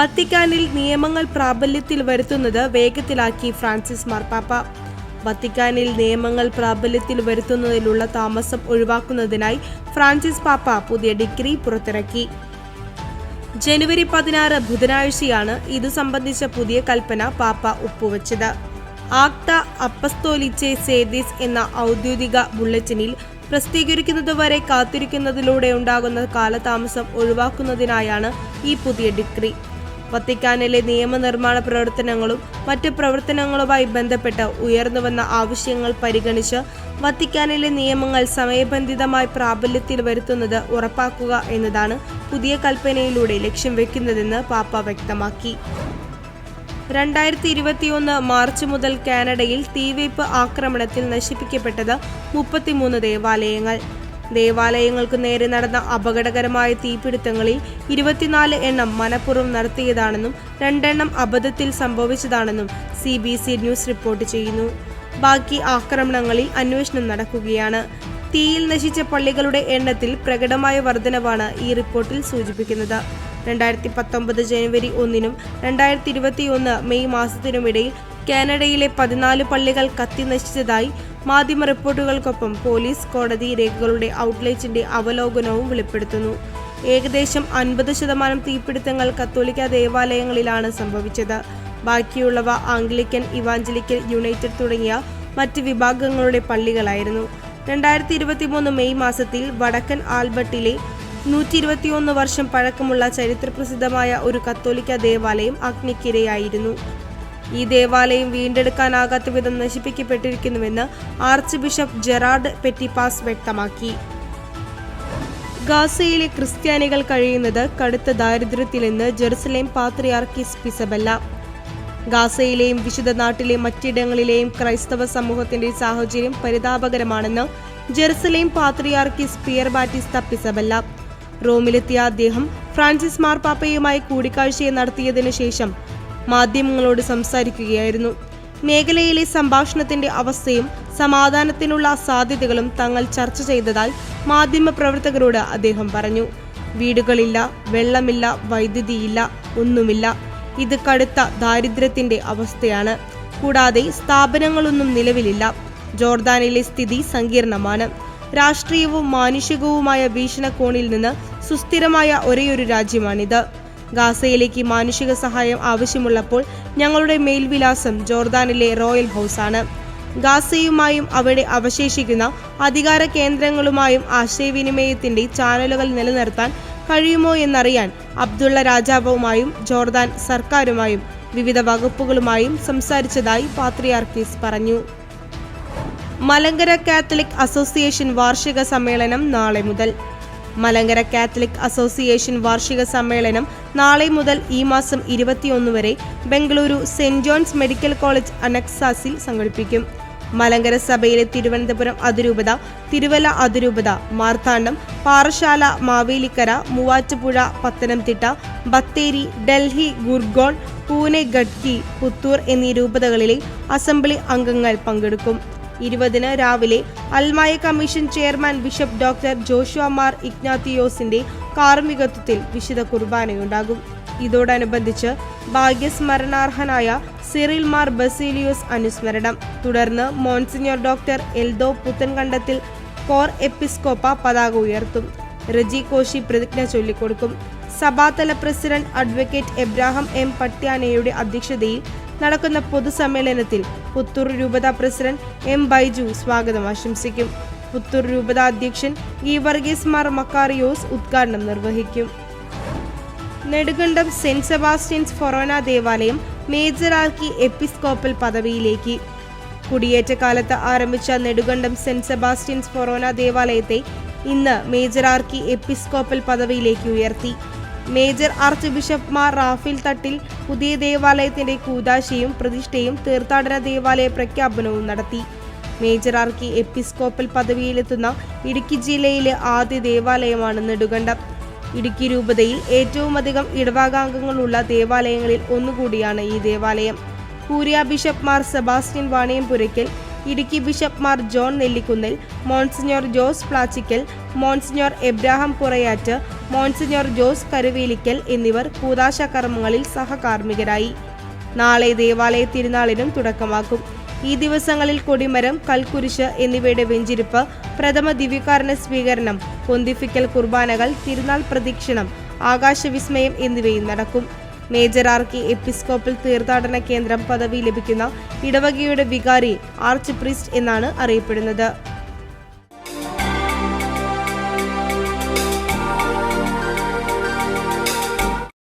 വത്തിക്കാനിൽ നിയമങ്ങൾ പ്രാബല്യത്തിൽ വരുത്തുന്നത് വേഗത്തിലാക്കി ഫ്രാൻസിസ് മാർപ്പാപ്പ. വത്തിക്കാനിൽ നിയമങ്ങൾ പ്രാബല്യത്തിൽ വരുത്തുന്നതിലുള്ള താമസം ഒഴിവാക്കുന്നതിനായി ഫ്രാൻസിസ് പാപ്പ പുതിയ ഡിഗ്രി പുറത്തിറക്കി. ജനുവരി പതിനാറ് ബുധനാഴ്ചയാണ് ഇതു സംബന്ധിച്ച പുതിയ കൽപ്പന പാപ്പ ഒപ്പുവച്ചത്. ആക്ട അപ്പസ്തോലിച്ചെ സേദിസ് എന്ന ഔദ്യോഗിക ബുള്ളറ്റിനിൽ പ്രസിദ്ധീകരിക്കുന്നതുവരെ കാത്തിരിക്കുന്നതിലൂടെ ഉണ്ടാകുന്ന കാലതാമസം ഒഴിവാക്കുന്നതിനായാണ് ഈ പുതിയ ഡിഗ്രി. വത്തിക്കാനിലെ നിയമനിർമ്മാണ പ്രവർത്തനങ്ങളും മറ്റ് പ്രവർത്തനങ്ങളുമായി ബന്ധപ്പെട്ട് ഉയർന്നുവന്ന ആവശ്യങ്ങൾ പരിഗണിച്ച് വത്തിക്കാനിലെ നിയമങ്ങൾ സമയബന്ധിതമായി പ്രാബല്യത്തിൽ വരുത്തുന്നത് ഉറപ്പാക്കുക എന്നതാണ് പുതിയ കൽപ്പനയിലൂടെ ലക്ഷ്യം വെക്കുന്നതെന്ന് പാപ്പ വ്യക്തമാക്കി. രണ്ടായിരത്തി ഇരുപത്തിയൊന്ന് മാർച്ച് മുതൽ കാനഡയിൽ തീവയ്പ് ആക്രമണത്തിൽ നശിപ്പിക്കപ്പെട്ടത് മുപ്പത്തിമൂന്ന് ദേവാലയങ്ങൾ. ദേവാലയങ്ങൾക്ക് നേരെ നടന്ന അപകടകരമായ തീപിടുത്തങ്ങളിൽ ഇരുപത്തിനാല് എണ്ണം മനഃപൂർവം നടത്തിയതാണെന്നും രണ്ടെണ്ണം അബദ്ധത്തിൽ സംഭവിച്ചതാണെന്നും സി ന്യൂസ് റിപ്പോർട്ട് ചെയ്യുന്നു. ബാക്കി ആക്രമണങ്ങളിൽ അന്വേഷണം നടക്കുകയാണ്. തീയിൽ നശിച്ച പള്ളികളുടെ എണ്ണത്തിൽ പ്രകടമായ വർധനവാണ് ഈ റിപ്പോർട്ടിൽ സൂചിപ്പിക്കുന്നത്. രണ്ടായിരത്തി പത്തൊമ്പത് ജനുവരി ഒന്നിനും രണ്ടായിരത്തി ഇരുപത്തിയൊന്ന് മെയ് മാസത്തിനുമിടയിൽ കാനഡയിലെ പതിനാല് പള്ളികൾ കത്തിനശിച്ചതായി മാധ്യമ റിപ്പോർട്ടുകൾക്കൊപ്പം പോലീസ് കോടതി രേഖകളുടെ ഔട്ട്ലെറ്റിന്റെ അവലോകനവും വെളിപ്പെടുത്തുന്നു. ഏകദേശം അൻപത് ശതമാനം തീപിടുത്തങ്ങൾ കത്തോലിക്ക ദേവാലയങ്ങളിലാണ് സംഭവിച്ചത്. ബാക്കിയുള്ളവ ആംഗ്ലിക്കൻ ഇവാഞ്ചലിക്കൽ യുണൈറ്റഡ് തുടങ്ങിയ മറ്റ് വിഭാഗങ്ങളുടെ പള്ളികളായിരുന്നു. രണ്ടായിരത്തി ഇരുപത്തിമൂന്ന് മെയ് മാസത്തിൽ വടക്കൻ ആൽബർട്ടിലെ നൂറ്റി ഇരുപത്തിയൊന്ന് വർഷം പഴക്കമുള്ള ചരിത്രപ്രസിദ്ധമായ ഒരു കത്തോലിക്ക ദേവാലയം അഗ്നിക്കിരയായിരുന്നു ഈ ദേവാലയം വീണ്ടെടുക്കാനാകാത്ത വിധം നശിപ്പിക്കപ്പെട്ടിരിക്കുന്നുവെന്ന് ആർച്ച് ബിഷപ്പ് ജെറാർഡ് പെറ്റിപ്പാസ് വ്യക്തമാക്കി. ഗാസയിലെ ക്രിസ്ത്യാനികൾ കഴിയുന്നത് കടുത്ത ദാരിദ്ര്യത്തിലെന്ന് ജെറുസലേം പാത്രിയാർക്കിസ് പിസബല്ല ഗാസയിലെയും വിശുദ്ധ നാട്ടിലെ മറ്റിടങ്ങളിലെയും ക്രൈസ്തവ സമൂഹത്തിന്റെ സാഹചര്യം പരിതാപകരമാണെന്ന് ജെറുസലേം പാത്രിയാർക്കിസ് പിയർ ബാറ്റിസ്ത പിസബല്ല റോമിലെത്തിയ അദ്ദേഹം ഫ്രാൻസിസ് മാർപ്പാപ്പയുമായി കൂടിക്കാഴ്ച നടത്തിയതിനു ശേഷം മാധ്യമങ്ങളോട് സംസാരിക്കുകയായിരുന്നു. മേഖലയിലെ സംഭാഷണത്തിന്റെ അവസ്ഥയും സമാധാനത്തിനുള്ള സാധ്യതകളും തങ്ങൾ ചർച്ച ചെയ്തതായി മാധ്യമപ്രവർത്തകരോട് അദ്ദേഹം പറഞ്ഞു. വീടുകളില്ല വെള്ളമില്ല വൈദ്യുതിയില്ല ഒന്നുമില്ല. ഇത് കടുത്ത ദാരിദ്ര്യത്തിന്റെ അവസ്ഥയാണ്. കൂടാതെ സ്ഥാപനങ്ങളൊന്നും നിലവിലില്ല. ജോർദാനിലെ സ്ഥിതി സങ്കീർണമാണ്. രാഷ്ട്രീയവും മാനുഷികവുമായ വീക്ഷണകോണിൽ നിന്ന് സുസ്ഥിരമായ ഒരേയൊരു രാജ്യമാണിത്. ഗാസയിലേക്ക് മാനുഷിക സഹായം ആവശ്യമുള്ളപ്പോൾ ഞങ്ങളുടെ മേൽവിലാസം ജോർദാനിലെ റോയൽ ഹൗസാണ്. ഗാസയുമായും അവിടെ അവശേഷിക്കുന്ന അധികാര കേന്ദ്രങ്ങളുമായും ആശയവിനിമയത്തിന്റെ ചാനലുകൾ നിലനിർത്താൻ കഴിയുമോ എന്നറിയാൻ അബ്ദുള്ള രാജാവുമായും ജോർദാൻ സർക്കാരുമായും വിവിധ വകുപ്പുകളുമായും സംസാരിച്ചതായി പാത്രിയാർക്കീസ് പറഞ്ഞു. മലങ്കര കാത്തലിക് അസോസിയേഷൻ വാർഷിക സമ്മേളനം നാളെ മുതൽ. മലങ്കര കാത്തലിക് അസോസിയേഷൻ വാർഷിക സമ്മേളനം നാളെ മുതൽ ഈ മാസം ഇരുപത്തിയൊന്ന് വരെ Bengaluru saint John's medical college അനക്സാസിൽ സംഘടിപ്പിക്കും. മലങ്കര സഭയിലെ തിരുവനന്തപുരം അതിരൂപത തിരുവല അതിരൂപത മാർത്താണ്ഡം പാറശാല മാവേലിക്കര മൂവാറ്റുപുഴ പത്തനംതിട്ട ബത്തേരി ഡൽഹി ഗുർഗോൺ പൂനെ ഗഡ്കി പുത്തൂർ എന്നീ രൂപതകളിലെ അസംബ്ലി അംഗങ്ങൾ പങ്കെടുക്കും. ഇരുപതിന് രാവിലെ അൽമായ commission chairman bishop doctor Joshua Mar ഇഗ്നാത്തിയോസിന്റെ കാർമ്മികത്വത്തിൽ വിശുദ്ധ കുർബാനയുണ്ടാകും. ഇതോടനുബന്ധിച്ച് ഭാഗ്യസ്മരണാർഹനായ സിറിൽ മാർ ബസീലിയോസ് അനുസ്മരണം. തുടർന്ന് monsignor doctor Eldho Puthenkandathil cor episcopa പതാക ഉയർത്തും. റജി കോശി പ്രതിജ്ഞ ചൊല്ലിക്കൊടുക്കും. സഭാതല പ്രസിഡന്റ് അഡ്വക്കേറ്റ് എബ്രാഹാം എം പട്യാനയുടെ അധ്യക്ഷതയിൽ നടക്കുന്ന പൊതുസമ്മേളനത്തിൽ പുത്തൂർ രൂപത പ്രസിഡന്റ് എം ബൈജു സ്വാഗതം ആശംസിക്കും. പുത്തൂർ രൂപത അധ്യക്ഷൻ ഇ വർഗീസ് മാർ മക്കാറിയോസ് ഉദ്ഘാടനം നിർവഹിക്കും. നെടുകണ്ടം സെന്റ് സെബാസ്റ്റ്യൻസ് ഫൊറോന ദേവാലയം മേജർ ആർക്കി എപ്പിസ്കോപ്പൽ പദവിയിലേക്ക്. കുടിയേറ്റ കാലത്ത് ആരംഭിച്ച നെടുകണ്ടം സെന്റ് സെബാസ്റ്റ്യൻസ് ഫൊറോന ദേവാലയത്തെ ഇന്ന് മേജർ ആർക്കി എപ്പിസ്കോപ്പൽ പദവിയിലേക്ക് ഉയർത്തി. Major archbishop Mar Raphael Thattil പുതിയ ദേവാലയത്തിന്റെ കൂതാശയും പ്രതിഷ്ഠയും തീർത്ഥാടന ദേവാലയ പ്രഖ്യാപനവും നടത്തി. മേജർ ആർക്കി എപ്പിസ്കോപ്പൽ പദവിയിലെത്തുന്ന ഇടുക്കി ജില്ലയിലെ ആദ്യ ദേവാലയമാണ് നെടുകണ്ടം ഇടുക്കി രൂപതയിൽ ഏറ്റവുമധികം ഇടവകാംഗങ്ങളുള്ള ദേവാലയങ്ങളിൽ ഒന്നുകൂടിയാണ് ഈ ദേവാലയം. Curia bishop Mar Sebastian Vaniyapurackal Idukki bishop Mar John Nellikunnel monsignor Jose Plachickal monsignor Abraham Purayatt monsignor Jose Karuvelickal എന്നിവർ കൂതാശ കർമ്മങ്ങളിൽ സഹകാർമ്മികരായി. നാളെ ദേവാലയ തിരുനാളിനും തുടക്കമാക്കും ഈ ദിവസങ്ങളിൽ കൊടിമരം കൽക്കുരിശ് എന്നിവയുടെ വെഞ്ചിരിപ്പ് പ്രഥമ ദിവ്യകാരണ സ്വീകരണം പൊന്തിഫിക്കൽ കുർബാനകൾ തിരുനാൾ പ്രദക്ഷിണം ആകാശവിസ്മയം എന്നിവയും നടക്കും. മേജർ ആർക്കി എപ്പിസ്കോപ്പൽ തീർത്ഥാടന കേന്ദ്രം പദവി ലഭിക്കുന്ന ഇടവകയുടെ വികാരി ആർച്ച് പ്രിസ്റ്റ് എന്നാണ് അറിയപ്പെടുന്നത്.